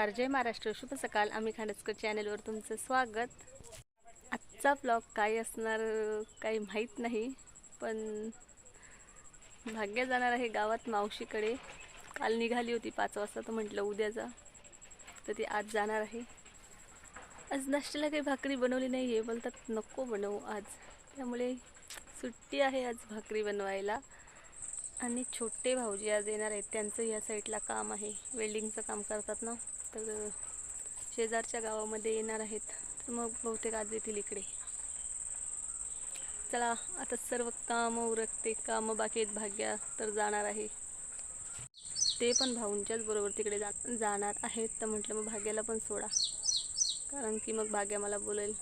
नमस्कार जय महाराष्ट्र. शुभ सकाळ. आम्ही खांडसकर चॅनलवर तुमचं स्वागत. आजचा ब्लॉग काय असणार काही माहीत नाही पण भाग्य जाणार आहे गावात मावशीकडे. काल निघाली होती पाच वाजता तर म्हटलं उद्या जा. तर ती आज जाणार आहे. आज नाश्त्याला काही भाकरी बनवली नाही आहे बोलतात नको बनवू आज. त्यामुळे सुट्टी आहे आज भाकरी बनवायला. आणि छोटे भाऊजी आज येणार आहेत त्यांचं या साईडला काम आहे. वेल्डिंगचं काम करतात ना. तर शेजारच्या गावामध्ये येणार आहेत. तर मग बहुतेक आज येतील इकडे. चला आता सर्व कामं उरकते कामं बाकी आहेत भाग्या तर जाणार आहे. ते पण भाऊंच्याच बरोबर तिकडे जा जाणार आहेत. तर म्हटलं मग भाग्याला पण सोडा. कारण की मग भाग्या मला बोलेल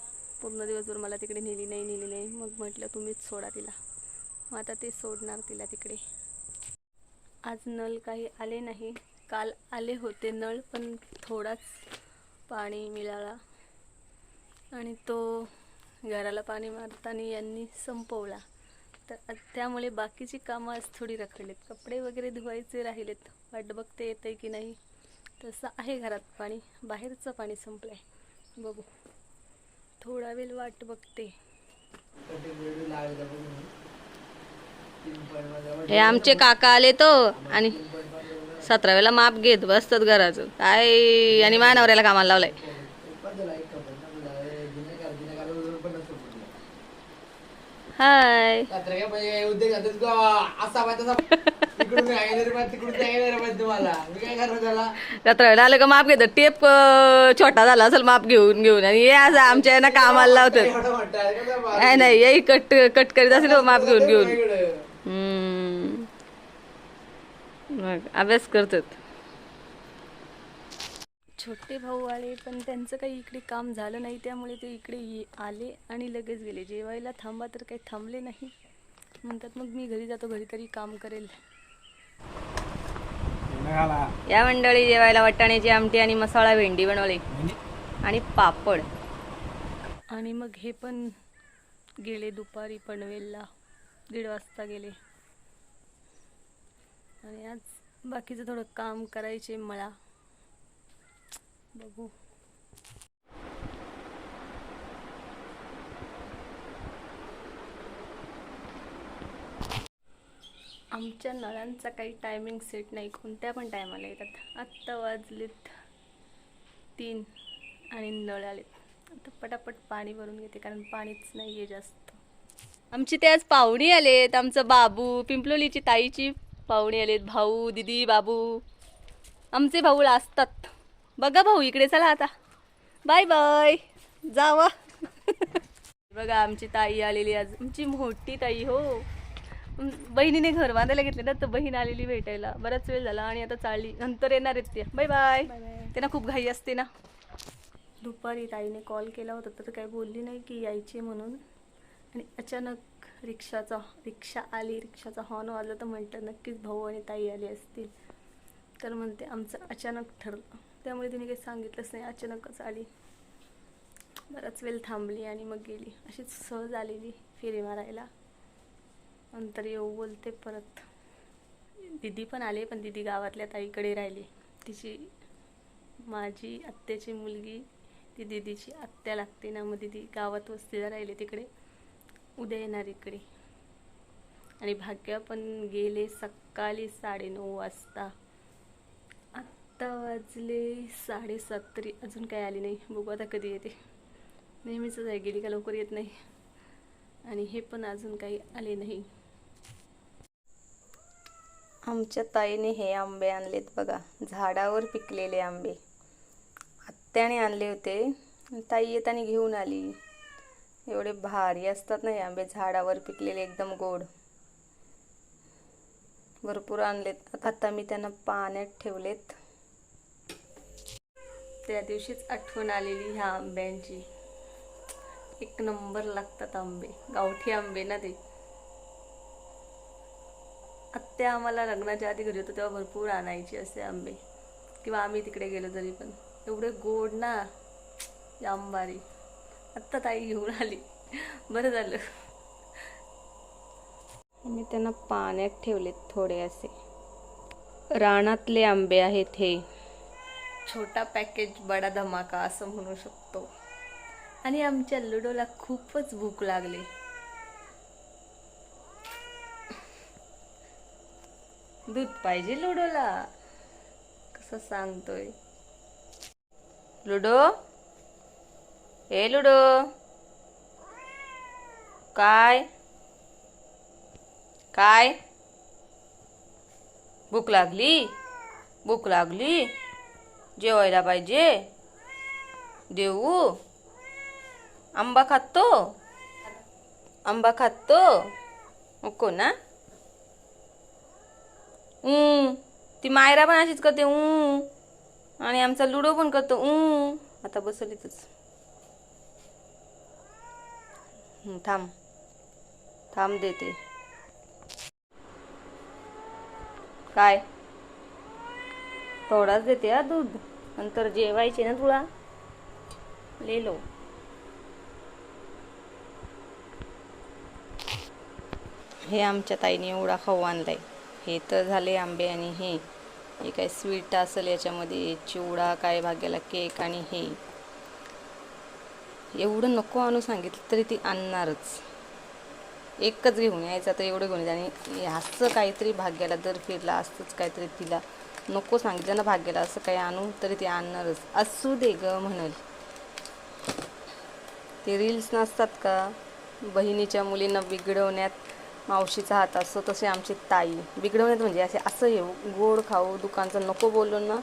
पूर्ण दिवसभर मला तिकडे नेली नाही नेली नाही. मग म्हटलं तुम्हीच सोडा तिला. मग आता ते सोडणार तिला तिकडे. आज नळ काही आले नाही. काल आले होते नळ पण थोडाच पाणी मिळाला. आणि तो घराला पाणी मारताना यांनी संपवला. तर त्यामुळे बाकीची कामं आज थोडी रखडलीत. कपडे वगैरे धुवायचे राहिलेत. वाट बघते येते की नाही? तसं आहे घरात पाणी. बाहेरचं पाणी संपलं आहे बघू. थोडा वेळ वाट बघते. हे आमचे काका आले तो आणि सतराव्याला माप घेत बसतात घराचं. काय आणि मानवऱ्याला कामाला लावलंय. हाय. सतराव्याला आलं का माप घेतात टेप छोटा झाला असेल माप घेऊन घेऊन. आणि हे असं आमच्या यांना कामाला लावतात. नाही नाही कट कट करीत असेल हो माप घेऊन घेऊन. मग अभ्यास करतात. छोटे भाऊ आले पण त्यांचं काही इकडे काम झालं नाही त्यामुळे ते इकडे ये आले आणि लगेच गेले. जेवायला थांबा तर काही थांबले नाही. म्हणतात मग मी घरी जातो घरी तरी काम करेल. या मंडळी जेवायला वाटाण्याची आमटी आणि मसाला भेंडी बनवली. आणि पापड. आणि मग हे पण गेले दुपारी पनवेलला. दीड वाजता गेले. आणि आज बाकीचं थोडं काम करायचे मला. बघू. आमच्या नळांचा काही टायमिंग सेट नाही. कोणत्या पण टायमाला येतात. आत्ता वाजलेत तीन आणि नळ आलेत आता पटापट पाणी भरून घेते कारण पाणीच नाही आहे जास्त. आमची ते आज पाहुणे आलेत. आमचं बाबू पिंपलोलीची ताईची पाहुणे आलेत भाऊ दिदी बाबू. आमचे भाऊ असतात बघा भाऊ इकडे चला आता. Bye bye. जावा. बघा आमची ताई आलेली आज. आमची मोठी ताई हो. बहिणीने घर बांधायला घेतले ना तर बहीण आलेली भेटायला. बराच वेळ झाला आणि आता चालली. नंतर येणार आहेत ते बाय बाय. त्यांना खूप घाई असते ना. दुपारी ताईने कॉल केला होता तर काही बोलली नाही की यायची म्हणून. आणि अचानक रिक्षाचा रिक्षा आली रिक्षाचा हॉर्न वाजला तर म्हटलं नक्कीच भाऊ आणि ताई आली असतील. तर म्हणते आमचं अचानक ठरलं. त्यामुळे तिने काही सांगितलंच नाही. अचानकच आली. बराच वेळ थांबली आणि मग गेली. अशीच सहज आलेली फेरी मारायला. नंतर येऊ बोलते परत. दिदी पण आले पण दिदी गावातल्या ताईकडे राहिली. तिची माझी आत्याची मुलगी ती दिदीची आत्या लागते ना मग दिदी गावात वस्तीला राहिले तिकडे. उद्या येणार इकडे. आणि भाग्य पण गेले सकाळी साडेनऊ वाजता. आत्ता वाजले साडेसात तरी अजून काय आली नाही. बघू आता कधी येते. नेहमीच आहे गेली का लवकर येत नाही. आणि हे पण अजून काही आले नाही. आमच्या ताईने हे आंबे आणलेत बघा. झाडावर पिकलेले आंबे. आत्याने आणले होते. ताई येताना घेऊन आली. एवढे भारी असतात ना हे आंबे झाडावर पिकलेले एकदम गोड. भरपूर आणलेत. आता मी त्यांना पाण्यात ठेवलेत. त्या दिवशीच आठवण आलेली ह्या आंब्यांची. एक नंबर लागतात आंबे. गावठी आंबे ना ते. आत्या आम्हाला लग्नाच्या आधी घरी होतो तेव्हा भरपूर आणायचे असे आंबे. किंवा आम्ही तिकडे गेलो तरी पण. एवढे गोड ना. आंबारी आत्ता ताई घेऊन आली. बरं झालं. मी त्यांना पाण्यात ठेवलेत थोडे असे. रानातले आंबे आहेत हे. छोटा पॅकेज बडा धमाका असं म्हणू शकतो. आणि आमच्या लुडोला खूपच भूक लागली. दूध पाहिजे लुडोला? कसं सांगतोय? लुडो? ए लुडो. काय? काय? भूक लागली? भूक लागली? जेवायला पाहिजे? देऊ? आंबा खातो? आंबा खातो? नको ना? ऊ ती मायरा पण अशीच करते ऊ. आणि आमचा लुडो पण करतो ऊ. आता बसल इथंच हं, थांब. थांब देते. काय? थोडाच देते हा दूध. नंतर जेवायचे ना तुला? लेलो हे आमच्या ताईने एवढा खाऊ आणलाय. हे तर झाले आंबे आणि हे. हे काय स्वीट असेल याच्यामध्ये. चिवडा काय भाग्याला केक आणि हे. एवढं नको आणू सांगितलं तरी ती आणणारच. एकच घेऊन यायचं तर एवढं घेऊन आणि असं काहीतरी भाग्याला दर फिरला असतंच काहीतरी तिला नको सांगितलं ना भाग्याला असं काही आणू तरी ती आणणारच. असू दे ग म्हणल. ते रील्स नसतात का? बहिणीच्या मुलींना बिघडवण्यात मावशीचा हात असतो तसे आमची ताई. बिघडवण्यात म्हणजे असे असं येऊ गोड खाऊ दुकानचं नको बोललो ना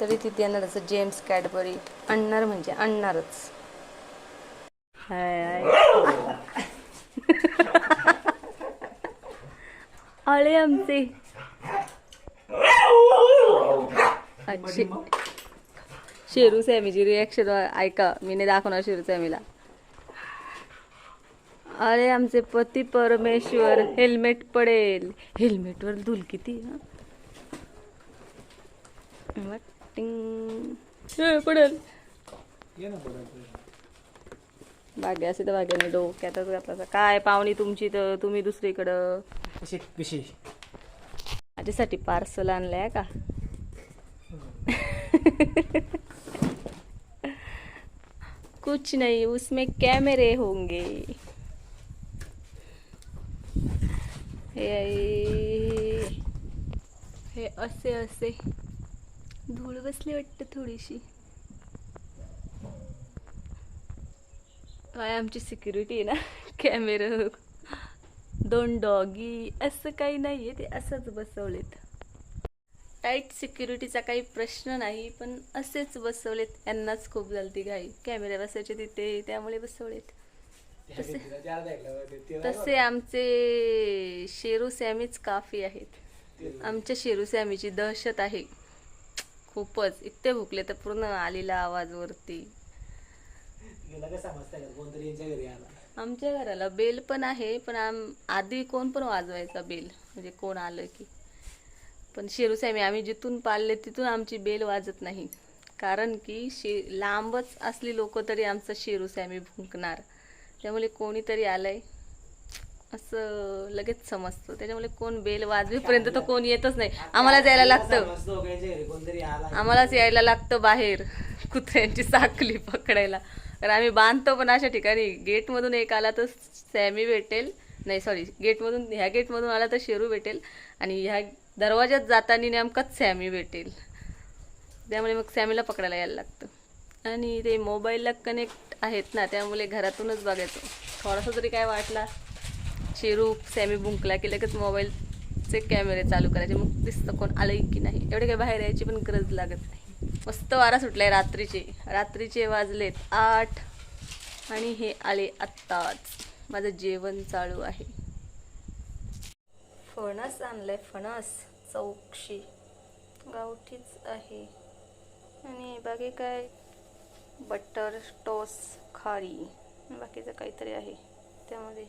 तरी ती देणार असं जेम्स कॅडबरी आणणार म्हणजे आणणारच. हाय हाय आले आमचे अच्छे शेरू सॅमीची रिॲक्शन ऐका मी नाही दाखवणार शेरू सॅमीला अरे आमचे पती परमेश्वर हेल्मेट पडेल हेल्मेटवर धूल किती हा? पडेल भाग्य असे तर भाग्याने डोक्यातच घातला काय पाहुणी तुमची तर? तुम्ही दुसरीकडं? कशी? माझ्यासाठी पार्सल आणलंय का? कुछ नहीं उसमें कैमरे होंगे. हे. हे असे असे. धूळ बसली वाटतं थोडीशी. काय आमची सिक्युरिटी आहे ना. कॅमेरा दोन डॉगी असं काही नाही आहे ते असंच बसवलेत. टाईट सिक्युरिटीचा काही प्रश्न नाही पण असेच बसवलेत. यांनाच खूप जलती घाई. कॅमेरा बसायचे तिथे त्यामुळे बसवलेत. तसे आमचे शेरू सॅमीच काफी आहेत. आमच्या शेरू सॅमीची दहशत आहे. खूपच. इतके भुकले तर पूर्ण आलेला आवाज वरती समजतं का कोणतरी यांच्या घरी आला आमच्या घराला बेल पण आहे पण आम आधी कोण पण वाजवायचा बेल. म्हणजे कोण आलं की. पण शेरूसामी आम्ही जिथून पाळले तिथून आमची बेल वाजत नाही. कारण की शे लांबच असली लोक तरी आमचं शेरूसामी भुंकणार. त्यामुळे कोणीतरी आलंय. असं लगेच समजतं. त्याच्यामुळे कोण बेल वाजवेपर्यंत तर कोण येतच नाही. आम्हाला जायला लागतं. आला. आम्हालाच यायला लागतं बाहेर. कुत्र्यांची साखली पकडायला. कारण आम्ही बांधतो पण अशा ठिकाणी. गेटमधून एक आला तर सॅमी भेटेल. नाही सॉरी गेटमधून ह्या गेटमधून आला तर शेरू भेटेल. आणि ह्या दरवाज्यात जाताना नेमकाच सॅमी भेटेल. त्यामुळे मग सॅमीला पकडायला यायला लागतं. आणि ते मोबाईलला कनेक्ट आहेत ना त्यामुळे घरातूनच बघायचो थोडासा जरी काय वाटला शेरू सॅमी बुंकला की लगेच मोबाईलचे कॅमेरे चालू करायचे. मग दिसतं कोण आलं की नाही. एवढे काय बाहेर यायची पण गरज लागत नाही. मस्त वारा सुटलाय रात्रीचे. रात्रीचे वाजलेत आठ आणि हे आले आत्ताच. माझं जेवण चालू आहे. फणस आणलंय फणस चौकशी गावठीच आहे. आणि बाकी काय? बटर टोस खारी. बाकीचं काहीतरी आहे त्यामध्ये.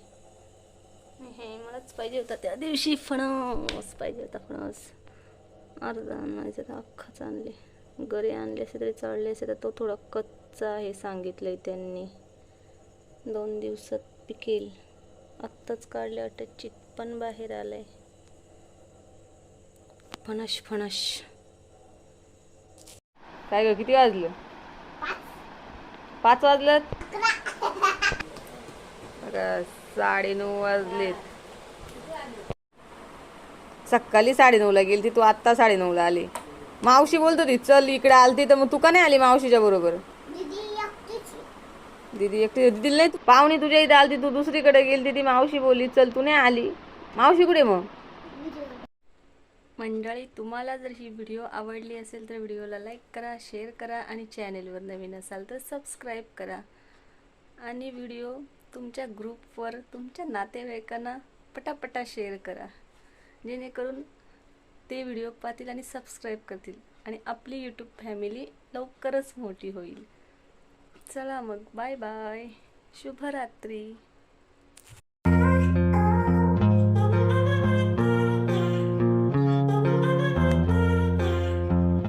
हे मलाच पाहिजे होता त्या दिवशी फणस. पाहिजे होता फणस. अर्धा माझं तर अख्खाच आणले. घरी आणले असे तरी चढले असे तर तो थोडा कच्चा आहे सांगितलं आहे त्यांनी. दोन दिवसात पिकेल. आत्ताच काढले वाटत चित पण बाहेर आलंय. फणश फणश काय ग किती वाजलं? पाच वाजलं साडे साडेनऊ वाजलेत. सकाळी साडेनऊला गेली तू आत्ता साडेनऊला आली. मावशी बोलत होती चल इकडे आलती तर मग तू का नाही आली मावशीच्या बरोबर? दीदी एकटी दीदीला नाही पाहुणी तुझ्या इथे आलती तू दुसरीकडे गेली ती मावशी बोलली चल तू नाही आली. मावशी कुठे मग? मंडळी तुम्हाला जर ही व्हिडिओ आवडली असेल तर व्हिडिओला लाईक करा शेअर करा आणि चॅनेलवर नवीन असाल तर सबस्क्राईब करा. आणि व्हिडिओ तुमच्या ग्रुपवर तुमच्या नातेवाईकांना पटापटा शेअर करा. जेणेकरून ते व्हिडिओ पाहतील आणि सबस्क्राईब करतील. आणि आपली यूट्यूब फॅमिली लवकरच मोठी होईल. चला मग बाय बाय शुभरात्री.